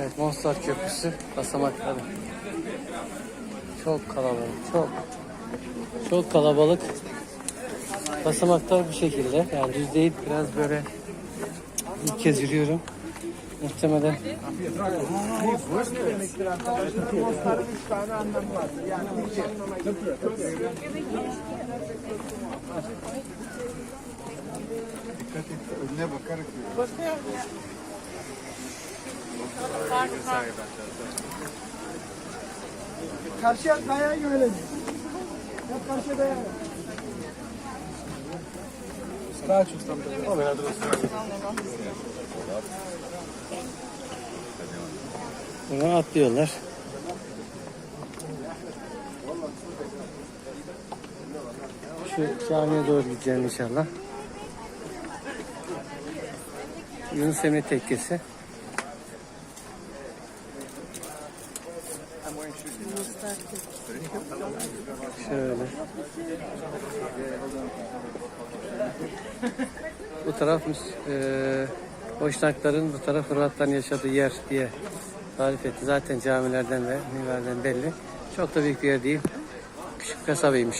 Evet Mostar Köprüsü basamakları. Çok kalabalık, çok. Çok kalabalık. Basamaklar bu şekilde. Yani düz değil, biraz böyle ilk kez yürüyorum. Muhtemelen Önüne bakarak Karşıya dayağı görelim. Hep karşıya dayağı. Daha çok sandım. buradan atlıyorlar. Şu camiye doğru gideceğim inşallah. Yunus Emre Tekkesi. Şöyle. Bu taraf e, Boşnakların, bu taraf Hırvatların yaşadığı yer diye tarif etti. Zaten camilerden ve minberden belli. Çok da büyük bir yer değil. Küçük kasabaymış.